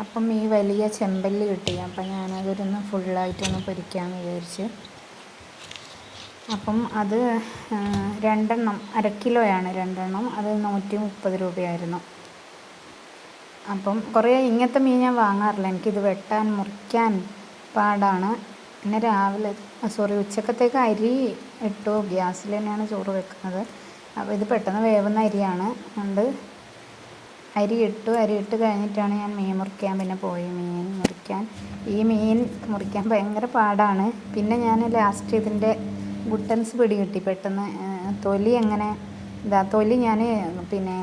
അപ്പം ഈ വലിയ ചെമ്പല്ലി കിട്ടി. അപ്പം ഞാനതൊരുന്ന് ഫുള്ളായിട്ടൊന്ന് പൊരിക്കാമെന്ന് വിചാരിച്ച്. അപ്പം അത് രണ്ടെണ്ണം അര കിലോയാണ് രണ്ടെണ്ണം. അത് നൂറ്റി മുപ്പത് രൂപയായിരുന്നു. അപ്പം കുറേ ഇങ്ങനത്തെ മീൻ ഞാൻ വാങ്ങാറില്ല. എനിക്കിത് വെട്ടാൻ മുറിക്കാൻ പാടാണ്. പിന്നെ രാവിലെ സോറി ഉച്ചക്കത്തേക്ക് അരി ഇട്ടു. ഗ്യാസിൽ തന്നെയാണ് ചോറ് വെക്കുന്നത്. അപ്പോൾ ഇത് പെട്ടെന്ന് വേവുന്ന അരിയാണ്. അതുകൊണ്ട് അരി ഇട്ടു. അരി ഇട്ട് കഴിഞ്ഞിട്ടാണ് ഞാൻ മീൻ മുറിക്കാൻ പിന്നെ പോയി. മീൻ മുറിക്കാൻ. ഈ മീൻ മുറിക്കാൻ ഭയങ്കര പാടാണ്. പിന്നെ ഞാൻ ലാസ്റ്റ് ഇതിന്റെ ഗുട്ടൻസ് പിടി കിട്ടി. പെട്ടെന്ന് തൊലി എങ്ങനെ ഇതാ തൊലി ഞാൻ പിന്നെ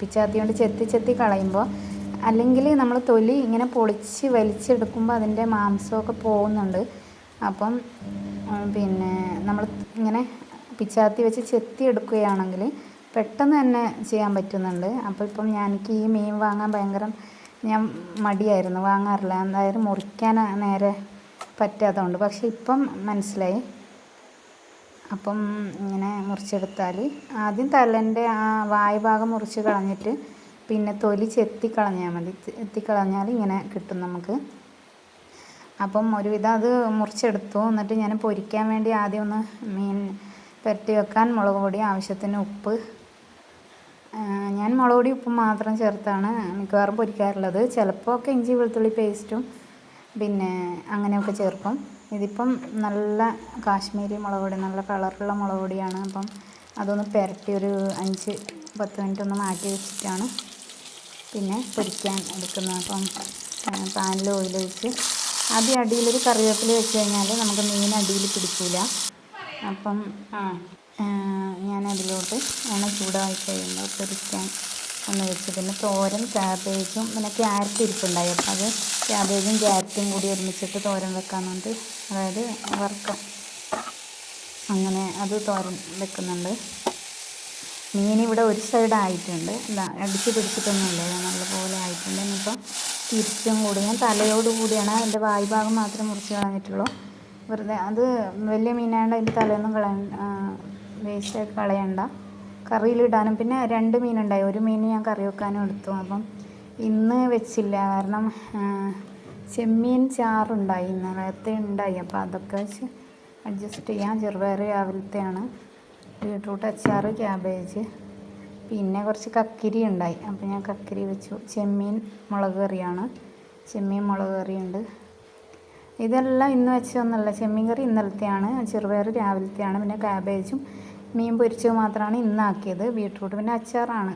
പിച്ചാത്തി കൊണ്ട് ചെത്തി ചെത്തി കളയുമ്പോൾ അല്ലെങ്കിൽ നമ്മൾ തൊലി ഇങ്ങനെ പൊളിച്ച് വലിച്ചെടുക്കുമ്പോൾ അതിന്റെ മാംസമൊക്കെ പോകുന്നുണ്ട്. അപ്പം പിന്നെ നമ്മൾ ഇങ്ങനെ പിച്ചാത്തി വെച്ച് ചെത്തി എടുക്കുകയാണെങ്കിൽ പെട്ടെന്ന് തന്നെ ചെയ്യാൻ പറ്റുന്നുണ്ട്. അപ്പോൾ ഇപ്പം എനിക്ക് ഈ മീൻ വാങ്ങാൻ ഭയങ്കര ഞാൻ മടിയായിരുന്നു. വാങ്ങാറില്ല. എന്തായാലും മുറിക്കാൻ നേരെ പറ്റാത്തതുകൊണ്ട് പക്ഷേ ഇപ്പം മനസ്സിലായി. അപ്പം ഇങ്ങനെ മുറിച്ചെടുത്താൽ ആദ്യം തലേന്റെ ആ വായ ഭാഗം മുറിച്ച് കളഞ്ഞിട്ട് പിന്നെ തൊലി ചെത്തിക്കളഞ്ഞാൽ മതി. ചെത്തി കളഞ്ഞാൽ ഇങ്ങനെ കിട്ടും നമുക്ക്. അപ്പം ഒരുവിധം അത് മുറിച്ചെടുത്തു. എന്നിട്ട് ഞാൻ പൊരിക്കാൻ വേണ്ടി ആദ്യം ഒന്ന് മീൻ പുരട്ടി വെക്കാൻ മുളക് പൊടി ആവശ്യത്തിന് ഉപ്പ് ഞാൻ മുളക് പൊടി ഉപ്പും മാത്രം ചേർത്താണ് മിക്കവാറും പൊരിക്കാറുള്ളത്. ചിലപ്പോൾ ഒക്കെ ഇഞ്ചി വെളുത്തുള്ളി പേസ്റ്റും പിന്നെ അങ്ങനെയൊക്കെ ചേർക്കും. ഇതിപ്പം നല്ല കാശ്മീരി മുളക് പൊടി നല്ല കളറുള്ള മുളക് പൊടിയാണ്. അപ്പം അതൊന്ന് പുരട്ടി ഒരു അഞ്ച് പത്ത് മിനിറ്റ് ഒന്ന് മാറ്റി വെച്ചിട്ടാണ് പിന്നെ പൊരിക്കാൻ എടുക്കുന്നത്. അപ്പം പാനിൽ ഓയിൽ ഒഴിച്ച് ആദ്യം അടിയിലൊരു കറിവേപ്പില വെച്ച് കഴിഞ്ഞാൽ നമുക്ക് മീൻ അടിയിൽ പിടിക്കില്ല അപ്പം ഞാൻ അതിലോട്ട് എണ്ണ ചൂടായി കഴിയുമ്പോൾ പൊരിക്കാൻ ഒന്ന് വെച്ച്. പിന്നെ തോരൻ ക്യാബേജും പിന്നെ ക്യാരറ്റ് ഇരിപ്പുണ്ടായി. അപ്പം അത് ക്യാബേജും ക്യാരറ്റും കൂടി ഒരുമിച്ചിട്ട് തോരൻ വെക്കാമെന്നുണ്ട് അതായത് വറുക്കാം. അങ്ങനെ അത് തോരൻ വെക്കുന്നുണ്ട്. മീൻ ഇവിടെ ഒരു സൈഡ് ആയിട്ടുണ്ട് അടിച്ച് പിടിച്ചിട്ടൊന്നുമില്ല. നല്ലപോലെ ആയിട്ടുണ്ട്. ഇനിയിപ്പം തിരിച്ചും കൂടി. ഞാൻ തലയോട് കൂടിയാണ്. വായു ഭാഗം മാത്രമേ മുറിച്ച് കളഞ്ഞിട്ടുള്ളൂ. വെറുതെ അത് വലിയ മീനായതുകൊണ്ട് അതിന്റെ തലയൊന്നും കളയ വേസ്റ്റ് കളയണ്ട. കറിയിലിടാനും പിന്നെ രണ്ട് മീനുണ്ടായി. ഒരു മീൻ ഞാൻ കറി വെക്കാനും എടുത്തു. അപ്പം ഇന്ന് വെച്ചില്ല. കാരണം ചെമ്മീൻ ചാറുണ്ടായി ഇന്നലത്തെ ഉണ്ടായി. അപ്പോൾ അതൊക്കെ വെച്ച് അഡ്ജസ്റ്റ് ചെയ്യാം. ചെറുപയർ രാവിലത്തെയാണ്. ബീട്രൂട്ട് അച്ചാർ ക്യാബേജ്. പിന്നെ കുറച്ച് കക്കിരി ഉണ്ടായി. അപ്പോൾ ഞാൻ കക്കിരി വെച്ചു. ചെമ്മീൻ മുളക് കറിയാണ്. ചെമ്മീൻ മുളക് കറിയുണ്ട്. ഇതെല്ലാം ഇന്ന് വെച്ചതൊന്നുമല്ല. ചെമ്മീൻ കറി ഇന്നലത്തെയാണ്. ചെറുപയർ രാവിലത്തെയാണ്. പിന്നെ ക്യാബേജും മീൻ പൊരിച്ചത് മാത്രമാണ് ഇന്നാക്കിയത്. ബീട്രൂട്ട് പിന്നെ അച്ചാറാണ്.